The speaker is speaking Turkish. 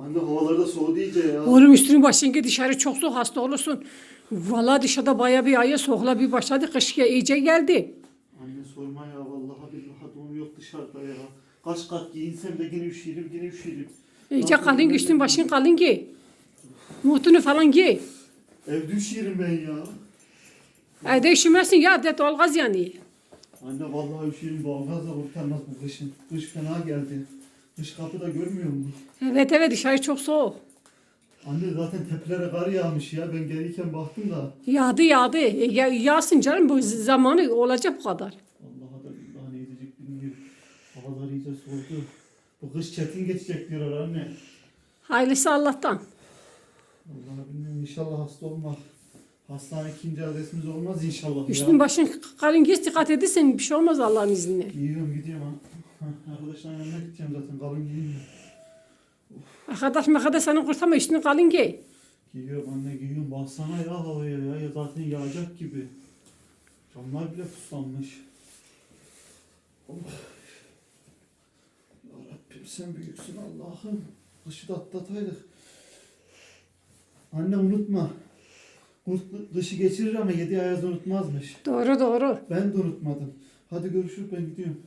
Anne havalar da soğudu iyice ya. Oğlum üstünü başın git dışarı çok soğuk hasta olursun. Vallahi dışarıda baya bir aya soğukla bir başladı. Kış iyice geldi. Anne sorma ya vallahi billahi donum yok dışarıda ya. Kaç kat giyinsem de yine üşüyelim yine üşüyelim. İyice kalın üstün başın kalın giy. Montunu falan giy. Evde üşüyelim ben ya. Evde üşümezsin ya de doğalgaz yani. Anne vallahi üşüyelim doğalgaz da kurtarmaz bu kışın. Kış fena geldi. Kış kapıda görmüyor musun? Evet evet dışarı çok soğuk. Anne zaten tepelere kar yağmış ya. Ben gelirken baktım da. Yağdı yağdı. E, ya, yağsın canım bu zamanı olacak bu kadar. Allah'a da billahi ne edecek bilmiyorum. Havalar iyice soğudu. Bu kış çetin geçecek diyorlar anne. Hayırlısı Allah'tan. Vallahi bilmiyorum inşallah hasta olmaz. Hastane ikinci adresimiz olmaz inşallah Üstün ya. başın kalın giy dikkat edirsen bir şey olmaz Allah'ın izniyle. Giyiyorum gidiyorum ha. Arkadaşların yanına gideceğim zaten kalın giyeyim de. Arkadaş makada seni kurtarma üstünü kalın giy. Giyiyorum anne giyiyorum. Baksana ya havaya ya. ya zaten yağacak gibi. Camlar bile puslanmış. Oh. Ya Rabbim sen büyüksün Allah'ım. Kışı da atlataydık. Anne unutma. Kurt dışı geçirir ama yedi ayaz unutmazmış. Doğru doğru. Ben de unutmadım. Hadi görüşürüz ben gidiyorum.